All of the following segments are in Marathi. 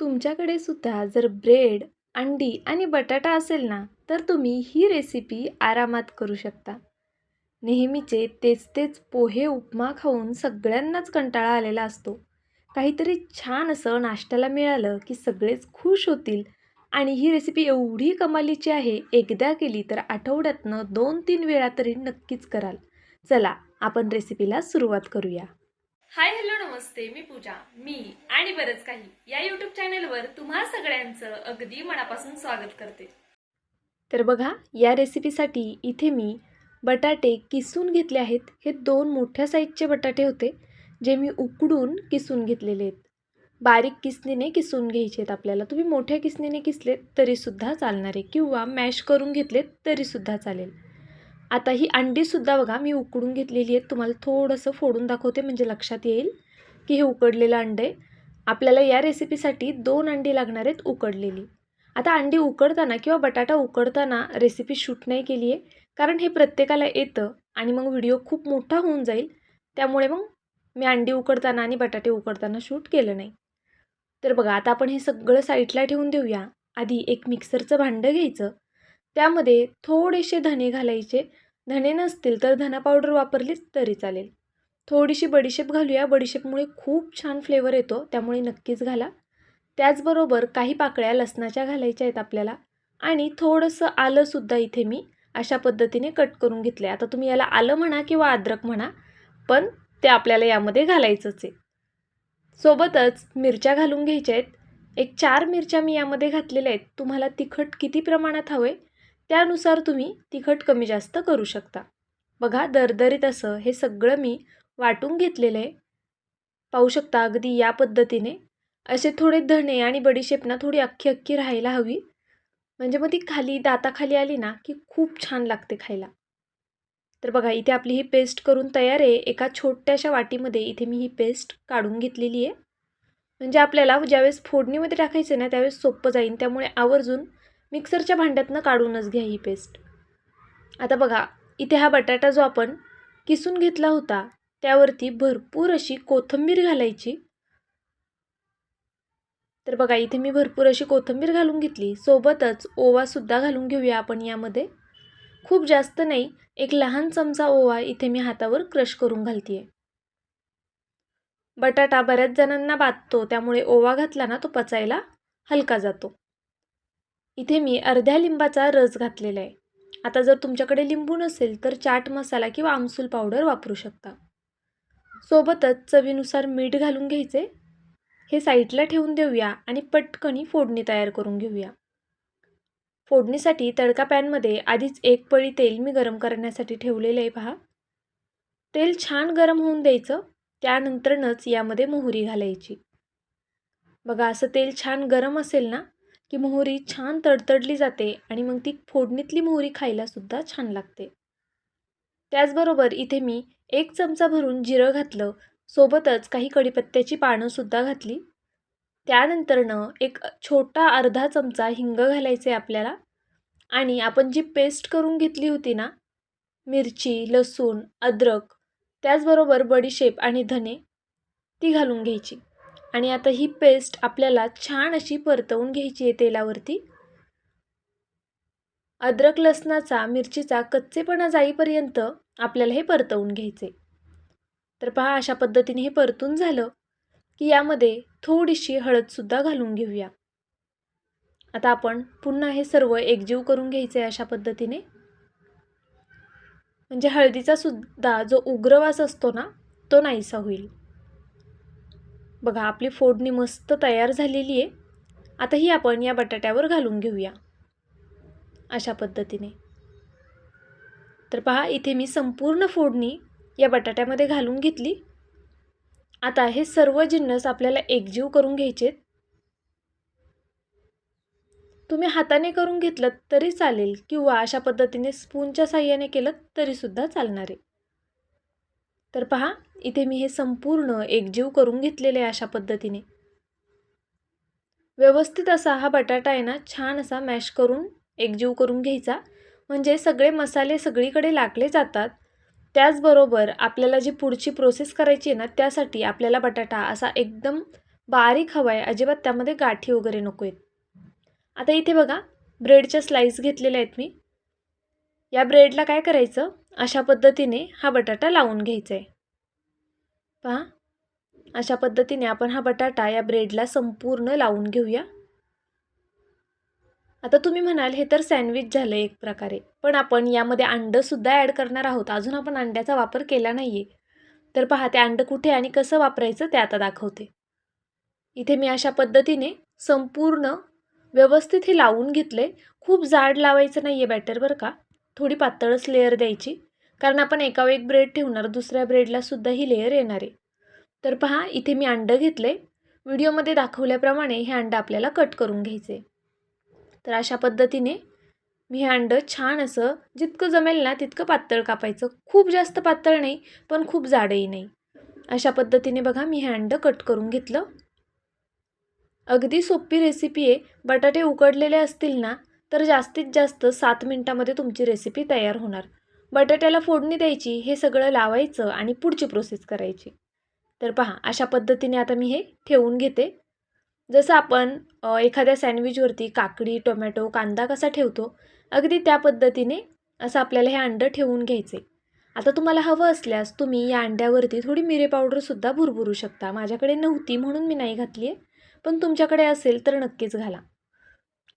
तुमच्याकडे सुद्धा जर ब्रेड अंडी आणि बटाटा असेल ना तर तुम्ही ही रेसिपी आरामात करू शकता. नेहमीचे तेच तेच पोहे उपमा खाऊन सगळ्यांनाच कंटाळा आलेला असतो. काहीतरी छान असं नाश्त्याला मिळालं की सगळेच खुश होतील. आणि ही रेसिपी एवढी कमालीची आहे एकदा केली तर आठवड्यातनं दोन तीन वेळा तरी नक्कीच कराल. चला आपण रेसिपीला सुरुवात करूया. हाय हॅलो नमस्ते मी पूजा मी आणि बरंच काही या यूट्यूब चॅनेलवर तुम्हा सगळ्यांचं अगदी मनापासून स्वागत करते. तर बघा या रेसिपीसाठी इथे मी बटाटे किसून घेतले आहेत. हे दोन मोठ्या साईजचे बटाटे होते जे मी उकडून किसून घेतलेले आहेत. बारीक किसणीने किसून घ्यायचे आहेत आपल्याला. तुम्ही मोठ्या किसणीने किसलेत तरीसुद्धा चालणार आहे. किंवा मॅश करून घेतलेत तरीसुद्धा चालेल. आता ही अंडीसुद्धा बघा मी उकडून घेतलेली आहेत. तुम्हाला थोडंसं फोडून दाखवते म्हणजे लक्षात येईल की हे उकडलेलं अंडे आपल्याला या रेसिपीसाठी दोन अंडी लागणार आहेत उकडलेली. आता अंडी उकडताना किंवा बटाटा उकडताना रेसिपी शूट नाही केली आहे कारण हे प्रत्येकाला येतं आणि मग व्हिडिओ खूप मोठा होऊन जाईल. त्यामुळे मग मी अंडी उकडताना आणि बटाटे उकडताना शूट केलं नाही. तर बघा आता आपण हे सगळं साईडला ठेवून देऊया. आधी एक मिक्सरचं भांडं घ्यायचं. त्यामध्ये थोडेसे धणे घालायचे. धणे नसतील तर धना पावडर वापरलीच तरी चालेल. थोडीशी बडीशेप घालूया. बडीशेपमुळे खूप छान फ्लेवर येतो त्यामुळे नक्कीच घाला. त्याचबरोबर काही पाकळ्या लसणाच्या घालायच्या आहेत आपल्याला. आणि थोडंसं आलंसुद्धा इथे मी अशा पद्धतीने कट करून घेतलं आता तुम्ही याला आलं म्हणा किंवा अद्रक म्हणा पण ते आपल्याला यामध्ये घालायचंच आहे. सोबतच मिरच्या घालून घ्यायच्या आहेत. एक चार मिरच्या मी यामध्ये घातलेल्या आहेत. तुम्हाला तिखट किती प्रमाणात हवं आहे त्यानुसार तुम्ही तिखट कमी जास्त करू शकता. बघा दरदरीत असं हे सगळं मी वाटून घेतलेलं आहे. पाहू शकता अगदी या पद्धतीने. असे थोडे धणे आणि बडीशेप ना थोडी अख्खी अख्खी राहायला हवी. म्हणजे मग ती खाली दाताखाली आली ना की खूप छान लागते खायला. तर बघा इथे आपली ही पेस्ट करून तयार आहे. एका छोट्याशा वाटीमध्ये इथे मी ही पेस्ट काढून घेतलेली आहे. म्हणजे आपल्याला ज्यावेळेस फोडणीमध्ये टाकायचं ना त्यावेळेस सोपं जाईल. त्यामुळे आवर्जून मिक्सरच्या भांड्यातनं काढूनच घ्या ही पेस्ट. आता बघा इथे हा बटाटा जो आपण किसून घेतला होता त्यावरती भरपूर अशी कोथिंबीर घालायची. तर बघा इथे मी भरपूर अशी कोथिंबीर घालून घेतली. सोबतच ओवासुद्धा घालून घेऊया आपण यामध्ये. खूप जास्त नाही एक लहान चमचा ओवा इथे मी हातावर क्रश करून घालते बटाटा बऱ्याच जणांना बाततो त्यामुळे ओवा घातला ना तो पचायला हलका जातो. इथे मी अर्ध्या लिंबाचा रस घातलेला आहे. आता जर तुमच्याकडे लिंबू नसेल तर चाट मसाला किंवा आमसूल पावडर वापरू शकता. सोबतच चवीनुसार मीठ घालून घ्यायचे. हे साईडला ठेवून देऊया आणि पटकनी फोडणी तयार करून घेऊया. फोडणीसाठी तडका पॅनमध्ये आधीच एक पळी तेल मी गरम करण्यासाठी ठेवलेलं आहे पहा. तेल छान गरम होऊन द्यायचं त्यानंतरनच यामध्ये मोहरी घालायची. बघा असं तेल छान गरम असेल ना की मोहरी छान तडतडली जाते आणि मग ती फोडणीतली मोहरी खायलासुद्धा छान लागते. त्याचबरोबर इथे मी एक चमचा भरून जिरं घातलं सोबतच काही कढीपत्त्याची पानंसुद्धा घातली. त्यानंतरनं एक छोटा अर्धा चमचा हिंग घालायचे आपल्याला आणि आपण जी पेस्ट करून घेतली होती ना मिरची लसूण अद्रक त्याचबरोबर बडीशेप आणि धने ती घालून घ्यायची. आणि आता ही पेस्ट आपल्याला छान अशी परतवून घ्यायची आहे तेलावरती. अद्रक लसणाचा मिरचीचा कच्चेपणा जाईपर्यंत आपल्याला हे परतवून घ्यायचे. तर पहा अशा पद्धतीने हे परतून झालं की यामध्ये थोडीशी हळदसुद्धा घालून घेऊया. आता आपण पुन्हा हे सर्व एकजीव करून घ्यायचे अशा पद्धतीने. म्हणजे हळदीचा सुद्धा जो उग्रवास असतो ना तो नाहीसा होईल. बघा आपली फोडणी मस्त तयार झालेली आहे. आता ही आपण या बटाट्यावर घालून घेऊया. अशा पद्धतीने. तर पहा इथे मी संपूर्ण फोडणी या बटाट्यामध्ये घालून घेतली. आता हे सर्व जिन्नस आपल्याला एकजीव करून घ्यायचे तुम्ही हाताने करून घेतलं तरी चालेल किंवा अशा पद्धतीने स्पूनच्या साह्याने केलं तरीसुद्धा चालणार आहे. तर पहा इथे मी हे संपूर्ण एकजीव करून घेतलेले आहे अशा पद्धतीने. व्यवस्थित असा हा बटाटा आहे ना छान असा मॅश करून एकजीव करून घ्यायचा. म्हणजे सगळे मसाले सगळीकडे लागले जातात. त्याचबरोबर आपल्याला जी पुढची प्रोसेस करायची आहे ना त्यासाठी आपल्याला बटाटा असा एकदम बारीक हवा आहे. अजिबात त्यामध्ये गाठी वगैरे नको आहेत. आता इथे बघा ब्रेडच्या स्लाईस घेतलेल्या आहेत मी. या ब्रेडला काय करायचं? अशा पद्धतीने हा बटाटा लावून घ्यायचा आहे पहा. अशा पद्धतीने आपण हा बटाटा या ब्रेडला संपूर्ण लावून घेऊया. आता तुम्ही म्हणाल हे तर सँडविच झालं एक प्रकारे. पण आपण यामध्ये अंडंसुद्धा ॲड करणार आहोत. अजून आपण अंड्याचा वापर केला नाही आहे तर पहा ते अंडं कुठे आणि कसं वापरायचं ते आता दाखवते. इथे मी अशा पद्धतीने संपूर्ण व्यवस्थित हे लावून घेतले खूप जाड लावायचं नाही आहे बॅटर बरं का. थोडी पातळच लेअर द्यायची. कारण आपण एकावर एक ब्रेड ठेवणार दुसऱ्या ब्रेडलासुद्धा ही लेअर येणार आहे. तर पहा इथे मी अंडं घेतलं आहे व्हिडिओमध्ये दाखवल्याप्रमाणे हे अंडं आपल्याला कट करून घ्यायचे तर अशा पद्धतीने मी हे अंडं छान असं जितकं जमेल ना तितकं पातळ कापायचं. खूप जास्त पातळ नाही पण खूप जाडही नाही. अशा पद्धतीने बघा मी हे अंडं कट करून घेतलं. अगदी सोपी रेसिपी आहे. बटाटे उकडलेले असतील ना तर जास्तीत जास्त सात मिनटामध्ये तुमची रेसिपी तयार होणार. बटाट्याला फोडणी द्यायची हे सगळं लावायचं आणि पुढची प्रोसेस करायची. तर पहा अशा पद्धतीने आता मी हे ठेवून घेते. जसं आपण एखाद्या सँडविचवरती काकडी टोमॅटो कांदा कसा ठेवतो अगदी त्या पद्धतीने असं आपल्याला हे अंडं ठेवून घ्यायचे. आता तुम्हाला हवं असल्यास तुम्ही या अंड्यावरती थोडी मिरे पावडरसुद्धा भुरभुरू शकता. माझ्याकडे नव्हती म्हणून मी नाही घातली आहे पण तुमच्याकडे असेल तर नक्कीच घाला.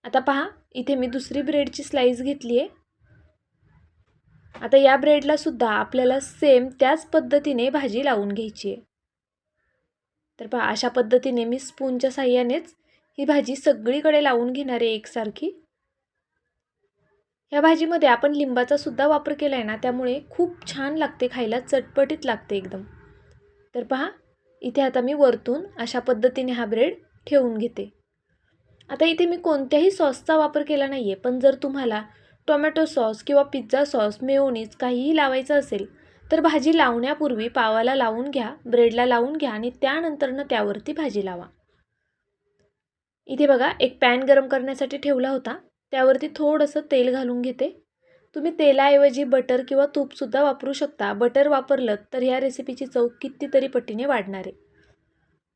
आता पहा इथे मी दुसरी ब्रेडची स्लाईस घेतली आहे आता या ब्रेडलासुद्धा आपल्याला सेम त्याच पद्धतीने भाजी लावून घ्यायची आहे तर पहा अशा पद्धतीने मी स्पूनच्या साह्यानेच ही भाजी सगळीकडे लावून घेणार आहे एकसारखी. ह्या भाजीमध्ये आपण लिंबाचा सुद्धा वापर केला आहे ना त्यामुळे खूप छान लागते खायला चटपटीत लागते एकदम. तर पहा इथे आता मी वरतून अशा पद्धतीने हा ब्रेड ठेवून घेते. आता इथे मी कोणत्याही सॉसचा वापर केला नाही आहे पण जर तुम्हाला टोमॅटो सॉस किंवा पिझ्झा सॉस मेओनीज काहीही लावायचं असेल तर भाजी लावण्यापूर्वी पावाला लावून घ्या ब्रेडला लावून घ्या आणि त्यानंतरनं त्यावरती भाजी लावा. इथे बघा एक पॅन गरम करण्यासाठी ठेवला होता. त्यावरती थोडंसं तेल घालून घेते. तुम्ही तेलाऐवजी बटर किंवा तूपसुद्धा वापरू शकता. बटर वापरलं तर ह्या रेसिपीची चव कितीतरी पटीने वाढणार आहे.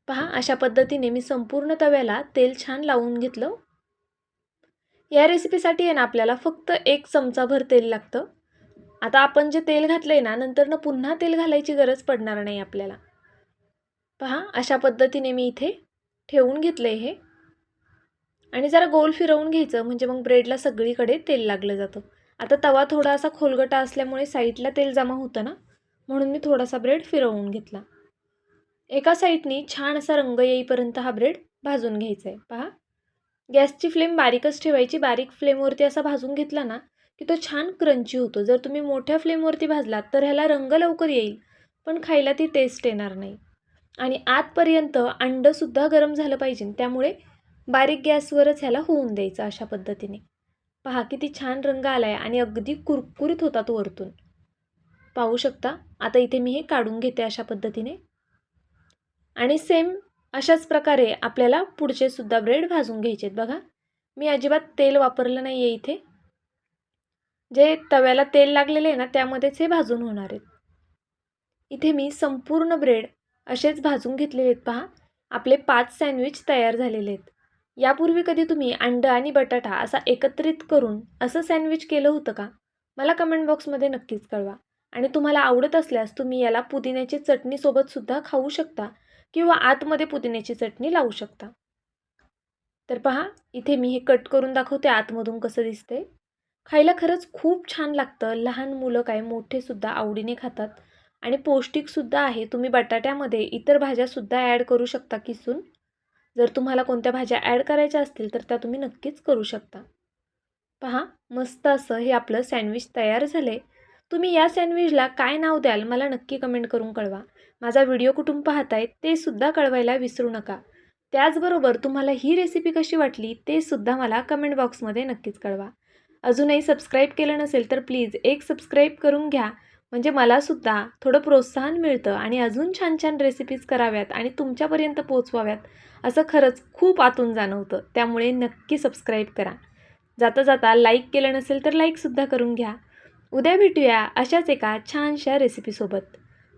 पहा अशा पद्धतीने मी संपूर्ण तव्याला तेल छान लावून घेतलं. या रेसिपीसाठी आहे ना आपल्याला फक्त एक चमचाभर तेल लागतं. आता आपण जे तेल घातलं आहे ना नंतरनं पुन्हा तेल घालायची गरज पडणार नाही आपल्याला. पहा अशा पद्धतीने मी इथे ठेवून घेतलं आहे हे. आणि जरा गोल फिरवून घ्यायचं म्हणजे मग ब्रेडला सगळीकडे तेल लागलं जातं. आता तवा थोडा असा खोलगटा असल्यामुळे साईडला तेल जमा होतं ना म्हणून मी थोडासा ब्रेड फिरवून घेतला. एका साईडनी छान असा रंग येईपर्यंत हा ब्रेड भाजून घ्यायचा आहे. पहा. गॅसची फ्लेम बारीकच ठेवायची. बारीक फ्लेमवरती असा भाजून घेतला ना की तो छान क्रंची होतो. जर तुम्ही मोठ्या फ्लेमवरती भाजलात तर ह्याला रंग लवकर येईल पण खायला ती टेस्ट येणार नाही. आणि आतपर्यंत अंडंसुद्धा गरम झालं पाहिजे त्यामुळे बारीक गॅसवरच ह्याला होऊन द्यायचं अशा पद्धतीने. पहा किती छान रंग आला आहे आणि अगदी कुरकुरीत होता तो वरतून. पाहू शकता? आता इथे मी हे काढून घेते अशा पद्धतीने. आणि सेम अशाच प्रकारे आपल्याला पुढचे सुद्धा ब्रेड भाजून घ्यायचे आहेत बघा. मी अजिबात तेल वापरलं नाही आहे इथे. जे तव्याला तेल लागलेले आहे ना त्यामध्येच हे भाजून होणार आहेत. इथे मी संपूर्ण ब्रेड असेच भाजून घेतलेले आहेत पहा. आपले पाच सँडविच तयार झालेले आहेत. यापूर्वी कधी तुम्ही अंड आणि बटाटा असा एकत्रित करून असं सँडविच केलं होतं का? मला कमेंट बॉक्समध्ये नक्कीच कळवा. आणि तुम्हाला आवडत असल्यास तुम्ही याला पुदिन्याची चटणीसोबतसुद्धा खाऊ शकता. किंवा आतमध्ये पुदिन्याची चटणी लावू शकता. तर पहा इथे मी हे कट करून दाखवते आतमधून कसं दिसते खायला खरंच खूप छान लागतं. लहान मुलं काय मोठेसुद्धा आवडीने खातात. आणि पौष्टिकसुद्धा आहे. तुम्ही बटाट्यामध्ये इतर भाज्यासुद्धा ॲड करू शकता किसून. जर तुम्हाला कोणत्या भाज्या ॲड करायच्या असतील तर त्या तुम्ही नक्कीच करू शकता. पहा मस्त असं हे आपलं सँडविच तयार झालं आहे तुम्ही या सँडविचला काय नाव द्याल मला नक्की कमेंट करून कळवा. माझा व्हिडिओ कुठून पाहताय ते सुद्धा कळवायला विसरू नका. त्याचबरोबर तुम्हाला ही रेसिपी कशी वाटली ते सुद्धा मला कमेंट बॉक्समध्ये नक्कीच कळवा. अजूनही सबस्क्राईब केलं नसेल तर प्लीज एक सबस्क्राईब करून घ्या. म्हणजे मलासुद्धा थोडं प्रोत्साहन मिळतं आणि अजून छान छान रेसिपीज कराव्यात आणि तुमच्यापर्यंत पोचवाव्यात असं खरंच खूप आतून जाणवतं. त्यामुळे नक्की सबस्क्राईब करा. जाता जाता लाईक केलं नसेल तर लाईकसुद्धा करून घ्या. उद्या भेटूया अशाच एका छानशा रेसिपीसोबत